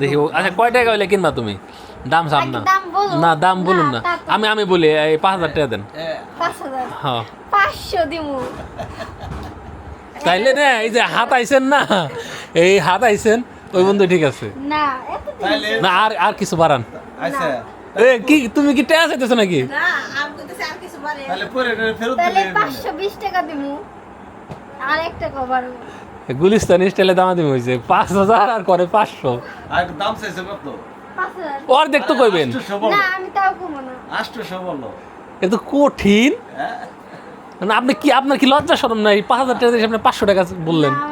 দেখি আচ্ছা কয় টাকা হইলে কিনবা তুমি? দাম সাম না? দাম না দাম বলুন না। আমি আমি বলি এই পাঁচ হাজার টাকা দেন। হ্যাঁ। পাঁচশো দিমু। তাইলে না এই যে হাত আইছেন না? এই হাত আইছেন ওই বন্ধু ঠিক আছে। না এত তাইলে না আর আর কিছু বাড়ান। আচ্ছা। এ কি তুমি কি টাকা চাইতেছো নাকি? না আমি কইতেছি আর কিছু বাড়ে তাহলে পরে ফেরত দিলে পাঁচশো বিশ টাকা দিমু। আর এক টাকা বাড়বো গুলিস্তান স্টাইলে দামাদামি হয়েছে পাঁচ হাজার আর করে পাঁচশো। আর দাম চাইছে কত? পাঁচ হাজার। তো কইবেন। আটশোশো বলো। না আমি তাও কমো না। আটশোশো বলো। এটা তো কঠিন। হ্যাঁ। মানে আপনি কি আপনার কি লজ্জা শরম নাই? পাঁচ হাজার টাকা দিয়ে আপনি পাঁচশো টাকা বললেন। না,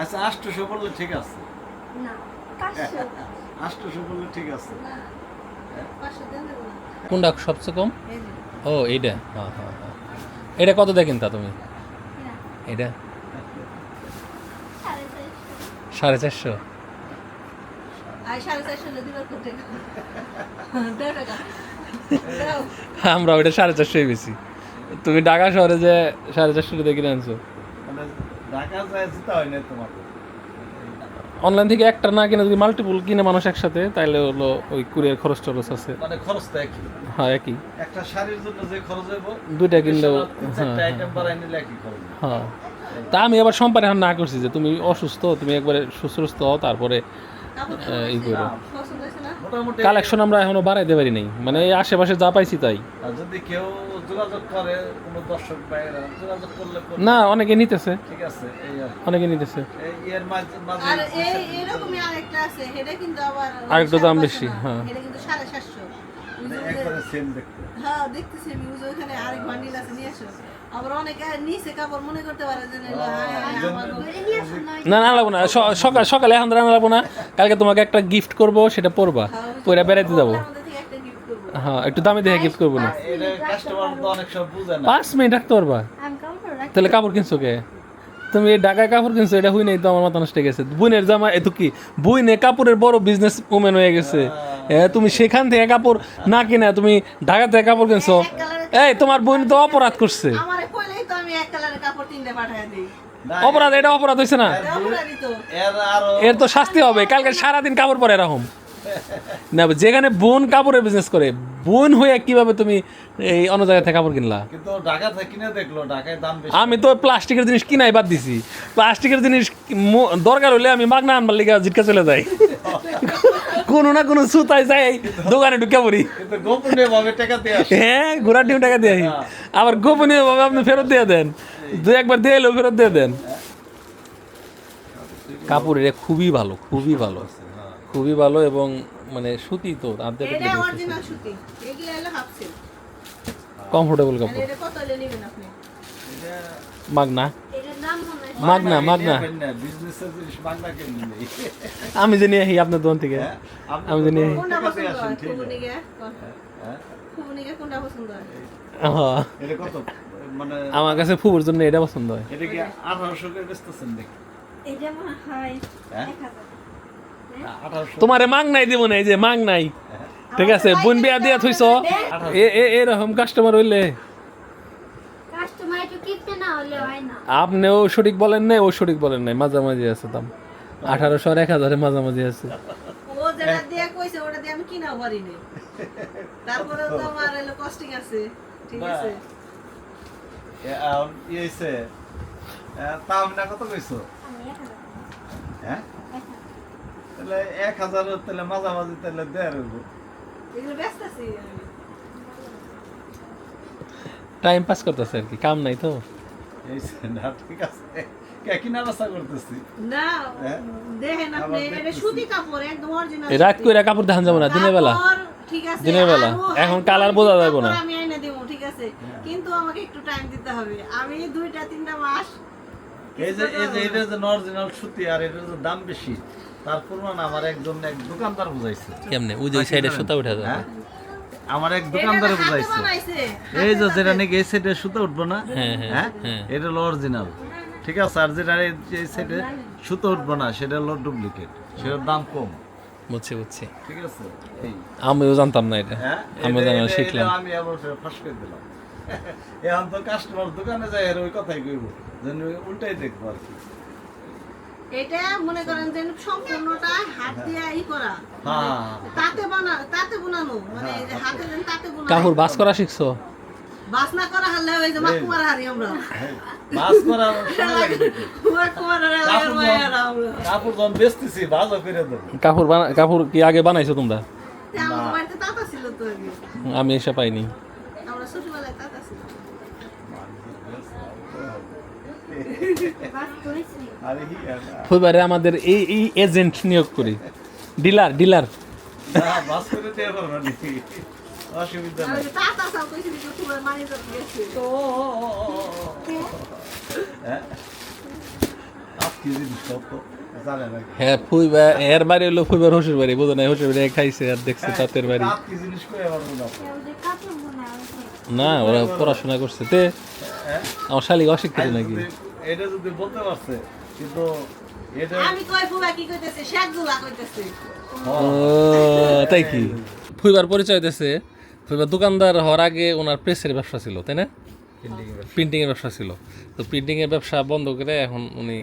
আচ্ছা আটশোশো বললে ঠিক আছে। আটশোশো বললে ঠিক আছে। পাঁচশো দেন দেবো না। কোনটা সবচেয়ে কম? ও এইটা। হ্যাঁ হ্যাঁ হ্যাঁ। এটা কত দিয়ে কিনতা তুমি? এটা? সাড়ে চারশো। টাকা। আমরা ওইটা সাড়ে চারশোই বেশি। তুমি ঢাকা শহরে যে সাড়ে চারশো দিয়ে কিনে আনছো। মানে অনলাইন থেকে একটা না কিনে যদি মাল্টিপল কিনে মানুষ একসাথে তাহলে হলো ওই কুরিয়ার খরচ টরচ আছে মানে খরচ তো একই। হ্যাঁ একই। একটা শাড়ির জন্য যে খরচ হইব দুইটা কিনলেও হ্যাঁ চারটা আইটেম বাড়াই নিলে একই খরচ। হ্যাঁ। তা আমি আবার সম্পারে এখন না করছি যে তুমি অসুস্থ তুমি একবারে সুস্থ হও তারপরে ই করো। কালেকশন আমরা এখনও বাড়াইতে পারি নাই। মানে এই আশেপাশে যা পাইছি তাই। যদি কেউ যোগাযোগ করে কোনো দর্শক ভাইয়েরা যোগাযোগ করলে না অনেকে নিতেছে। ঠিক আছে এই অনেকে নিতেছে। এই এর মাঝে মাঝে আর এই এরকমই আরেকটা আছে সেটা কিন্তু আবার আরেকটা দাম বেশি, হ্যাঁ। এটা কিন্তু সাড়ে সাতশো। মানে একবারে সেম দেখতে। হ্যাঁ দেখতেছি যে ওইখানে আরেক বান্ডিল আছে নিয়ে আসো। আবার অনেকে নিচে কাপড় মনে করতে পারে যে নিলো, হ্যাঁ, হ্যাঁ, আমার ধরে নিয়ে আসুন না না লাগবো না। সকাল সকালে এখন রান্না লাগবো না। কালকে তোমাকে একটা গিফট করব সেটা পরবা। পরে বেড়াইতে যাব। আমাদের থেকে একটা গিফট করব। হ্যাঁ একটু দামি দেখে গিফট করব না। এটা কাস্টমার তো অনেক সব বুঝে না। পাঁচ মিনিট রাখতে পারবা? তাহলে কাপড় কিনছো কে? তুমি ঢাকায় কাপড় কিনছো এটা হুই নেই তো আমার মাথা নষ্ট হয়ে গেছে। বুনের জামা এত কি? বুনে কাপড়ের বড় বিজনেস উমেন হয়ে গেছে। এ, তুমি সেখান থেকে কাপড় না কিনা তুমি ঢাকা থেকে কাপড় কিনছো। এই তোমার বোন তো অপরাধ করছে আমার কইলেই তো আমি এক কালারের কাপড় তিনটে পাঠায় দিই না, অপরাধ এটা অপরাধ হয়েছে না? এর তো শাস্তি হবে কালকে সারাদিন কাপড় পরে এরকম। না যেখানে বোন কাপড়ের বিজনেস করে বোন হয়ে কীভাবে তুমি এই অন্য জায়গা থেকে কাপড় কিনলা? কিন্তু ঢাকা থেকে কিনে দেখল ঢাকায় দাম বেশি। আমি তো প্লাস্টিকের জিনিস কিনাই বাদ দিছি। প্লাস্টিকের জিনিস দরকার হলে আমি মাগনা আনবার লিগে জিটকা চলে যাই। কোনো না কোনো সুতায় যাই দোকানে ঢুকে পড়ি। গোপনীয় ভাবে টাকা দিয়ে হ্যাঁ ঘোড়া ডিম টাকা দিয়ে আবার গোপনীয় ভাবে আপনি ফেরত দিয়ে দেন। দু একবার দিয়ে এলেও ফেরত দিয়ে দেন। কাপড় এটা খুবই ভালো খুবই ভালো। খুবই ভালো এবং মানে সুতি তো কমফোর্টেবল কাপড়। এটা কত হলে নেবেন আপনি? মাগনা। মাগনা মাগনা। আমি জানি আহি আপনার দোকান থেকে। হ্যাঁ? আমি জানি। কোনো কোনটা পছন্দ হয়? হ্যাঁ? হয় হ্যাঁ, মানে আমার কাছে ফুবুর জন্য এটা পছন্দ হয়। এটা কি আঠারোশো করে বেচতেছেন দেখি এটা মনে হয় হ্যাঁ? আঠারোশো। তোমারে মাং নাই দিব না এই যে মাং নাই ঠিক আছে বোন বিয়া দিয়া থইছ? এ এ- এরকম কাস্টমার হইলে। কাস্টমার একটু কিনতে না হলে হয় না। আপনিও সঠিক বলেন নাই ও সঠিক বলেন নাই মাঝামাঝি আছে দাম। আঠারোশো আর এক হাজারের মাঝামাঝি আছে। ও যেটা দিয়ে কইছে ওটা দিয়ে আমি কিনাও পারি নাই। তারপরে তো আমার এলো কস্টিং আছে। ঠিক আছে। হয়েছে তাও কত কইছো? আমি এক হাজার হ্যাঁ? তাহলে এক হাজার তাহলে মাঝামাঝি তাহলে দেড় হইব। এগুলো ব্যস্ত আছি। আমি টাইম পাস করতেছে আর কি কাম নাই তো। না ঠিক আছে। হ্যাঁ? রাত করে কাপড় দেখান যাব না দিনের বেলা। দিনের বেলা। এখন কালার বোঝা যাবে না। আছে কিন্তু আমাকে একটু টাইম দিতে হবে। আমি দুইটা তিনটা মাস এই যে এই যে এটা যে অরিজিনাল সুতি আর এটার যে দাম বেশি। তার প্রমাণ আমার একজন এক দোকানদার বুঝাইছে। কেমনে? ওই যে ওই সাইডে সুতা উঠে যায় হ্যাঁ? আমার এক দোকানদারে বুঝাইছে। এই যে যেটা নাকি এই সাইডে সুতো উঠবো না? হ্যাঁ, হ্যাঁ, হ্যাঁ? হ্যাঁ। এটা হলো অরিজিনাল ঠিক আছে? আর যেটা এই সাইডে সুতো উঠবো না সেটা হলো ডুপ্লিকেট সেটার দাম কম। বুঝছি বুঝছি। ঠিক আছে? আমিও জানতাম না এটা। হ্যাঁ? আমিও জানা শিখলাম। আমি আবার ফাঁস করে দিলাম। এখন তো কাস্টমার দোকানে যায় আর ওই কথাই কইব যেন উল্টাই দেখব আর কি। এটা মনে করেন যে সম্পূর্ণটা হাত দিয়ে ই করা। হ্যাঁ। তাতে বানা তাতে বানানো। মানে হাতে তাতে বানানো। কাপড় বাস করা শিখছো? বাসনা করা হলে ওই যে মাকুমার হারি আমরা। বাস করা সময় লাগে। নাকি? মাকুমার হারি কাপড় যখন- কাপড় বেচতেছি ভাজও করে দেবো। কাপড় কাপড় কি আগে বানাইছো তোমরা? তে আমার বাড়িতে তাতা ছিল তো আগে আমি এসে পাইনি। ফুইবারে আমাদের এই এই এজেন্ট নিয়োগ করি। Dealer dealer. অসুবিধা নাই। তাতা সাল কইছিল যে তোমার মানি তো গেছে। হ্যাঁ? সব হ্যাঁ ফুইবা এর বাড়ি হলো ফুইবার হসুর বাড়ি বুঝো না হসুর বাড়ি খাইছে আর দেখছে তাঁতের বাড়ি। পারব না ওরা পড়াশোনা করছে। তে হ্যাঁ? আমার শালিক অশিক্ষিত নাকি? এটা যদি বলতে পারছে কিন্তু এটা আমি কই ফুবা কি কইতেছে? শেখগুলা কইতেছে। ও তাই কি? ফুইবার পরিচয় দিতেছে ফুইবার দোকানদার হওয়ার আগে ওনার প্রেসের ব্যবসা ছিল তাই না? প্রিন্টিং এর ব্যবসা। ছিল। তো প্রিন্টিং এর ব্যবসা বন্ধ করে এখন উনি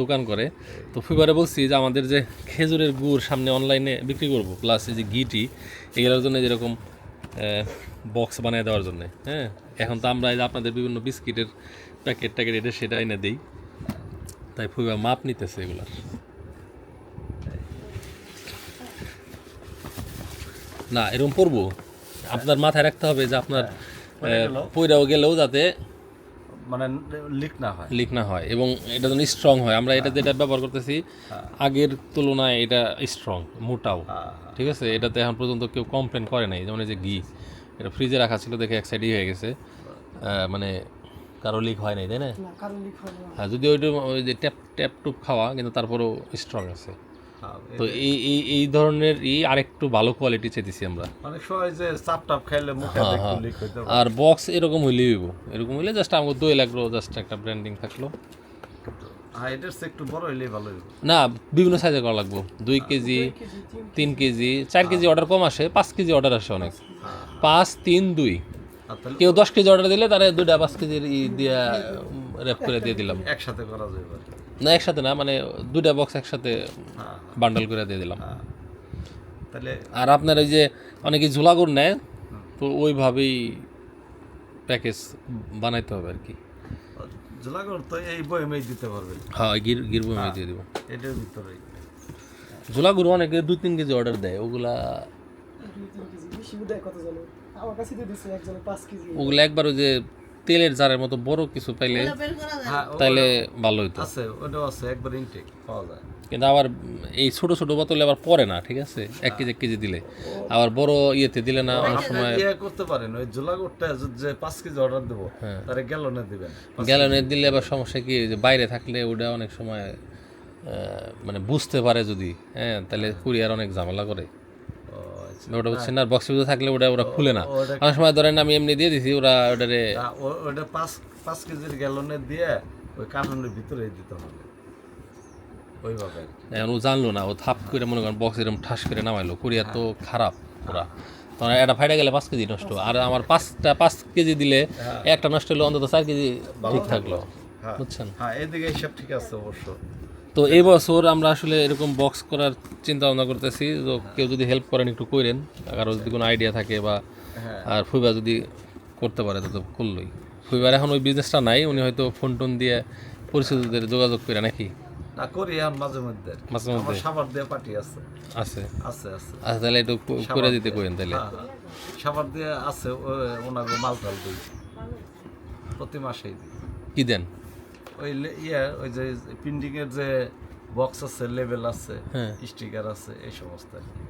দোকান করে। তো ফুইবারে বলছি যে আমাদের যে খেজুরের গুড় সামনে অনলাইনে বিক্রি করব প্লাস এই যে ঘিটি এগুলোর জন্য যেরকম বক্স বানিয়ে দেওয়ার জন্য হ্যাঁ? এখন তো আমরা আপনাদের বিভিন্ন বিস্কিটের প্যাকেট ট্যাকেট এটা সেটা এনে দিই। তাই ফুইবা মাপ নিতেছে এগুলার। না এরকম পড়ব আপনার মাথায় রাখতে হবে যে আপনার পড়ে গেল। পইরাও গেলেও যাতে মানে লিক না হয়। লিক না হয় এবং এটা যেন স্ট্রং হয়। আমরা এটা যেটা ব্যবহার করতেছি আগের তুলনায় এটা স্ট্রং মোটাও। হ্যাঁ, ঠিক আছে? এটাতে এখন পর্যন্ত কেউ কমপ্লেন করে নাই। যেমন এই যে ঘি এটা ফ্রিজে রাখা ছিল দেখে এক সাইডই হয়ে গেছে। মানে কারও লিক হয় নাই তাই না? হ্যাঁ যদি ওইটা ওই যে ট্যাপ ট্যাপ টুপ খাওয়া কিন্তু তারপরেও স্ট্রং আছে। হ্যাঁ, তো এই এই এই ধরনের ই আরেকটু ভালো কোয়ালিটি চেয়েছি আমরা। অনেক সময় যে চাপ টাপ খাইলে মুখে হ্যাঁ, হ্যাঁ। আর বক্স এরকম হইলে হইব। এরকম হইলে জাস্ট আমাকে দই লাগল জাস্ট একটা ব্র্যান্ডিং থাকল। হ্যাঁ না বিভিন্ন সাইজে করা লাগবো। দুই কেজি তিন কেজি। চার কেজি অর্ডার কম আসে পাঁচ কেজি অর্ডার আসে অনেক। পাঁচ তিন দুই। কেউ দশ কেজি অর্ডার দিলে তারা দুইটা পাঁচ কেজির ই দিয়া র্যাপ করে দিয়ে দিলাম। একসাথে করা যাবে। না একসাথে না মানে দুইটা বক্স একসাথে হ্যাঁ বান্ডল করে দিয়ে দিলাম। হ্যাঁ তাহলে আর আপনার ওই যে অনেকে ঝোলাগুড় নেয় তো ওইভাবেই প্যাকেজ বানাইতে হবে আর কি জোলাগড় তো এই বয়মেই দিতে পারবে হ্যাঁ গির গিরবো আমি দিয়ে দিব। এটার ভিতরেই। ঝোলাগুড় অনেকে দুই তিন কেজি অর্ডার দেয় ওগুলা বেশি দেয় কত জানো আমার কাছে দিয়ে দিচ্ছে একজনে পাঁচ কেজি। ওগুলা একবার ওই যে তেলের জারের মতো বড় কিছু পাইলে হ্যাঁ তাইলে ভালো হইতো। আছে ওটাও আছে একবার ইনটেক পাওয়া যায়। কিন্তু আবার এই ছোট ছোট বোতলে আবার পরে না ঠিক আছে? এক কেজি এক কেজি দিলে। আবার বড় ইয়েতে দিলে না অনেক সময় ইয়ে করতে পারেন ওই জোলাগড়টা যে পাঁচ কেজি অর্ডার দেবো তারা গ্যালনে দিবেন। গ্যালনের দিলে আবার সমস্যা কি যে বাইরে থাকলে ওটা অনেক সময় মানে বুঝতে পারে যদি হ্যাঁ? তাহলে কুরিয়ার অনেক ঝামেলা করে। ওটা বক্সের ভিতরে থাকলে ওটা ওরা খুলে না। অনেক সময় ধরেন আমি এমনি দিয়ে দিছি ওরা ওটারে ওটা পাঁচ পাঁচ কেজির গ্যালনে দিয়ে ওই কার্টনের ভিতরে দিতে হবে। ওইভাবে এখন ও জানলো না ও থাপ করে মনে করেন বক্স এরকম ঠাস করে নামাইলো কুরিয়ার তো খারাপ ওরা। এটা ফাইটা গেলে পাঁচ কেজি নষ্ট আর আমার পাঁচটা পাঁচ কেজি দিলে একটা নষ্ট হলে অন্তত চার কেজি ঠিক থাকল হ্যাঁ। বুঝছেন? হ্যাঁ এদিকে সব ঠিক আছে অবশ্য। তো এই বছর আমরা আসলে এরকম বক্স করার চিন্তা ভাবনা করতেছি তো কেউ যদি হেল্প করেন একটু করেন কারও যদি কোনো আইডিয়া থাকে বা হ্যাঁ। আর ফুইবা যদি করতে পারে তো করলোই। ফুইবার এখন ওই বিজনেসটা নাই উনি হয়তো ফোন টোন দিয়ে পরিচিতদের যোগাযোগ করে নাকি? না করি এখন মাঝে মধ্যে। মাঝে মধ্যে? সাবার দিয়ে পার্টি আছে। আছে? আছে আছে। আচ্ছা তাহলে একটু করে দিতে তাহলে। হ্যাঁ, হ্যাঁ। সাবার দিয়ে আছে ওনাকে মাল টাল দিই। প্রতি মাসেই কি দেন? ওই ইয়ে ওই যে প্রিন্টিং এর যে বক্স আছে লেভেল আছে হ্যাঁ। স্টিকার আছে এই সমস্ত আর কি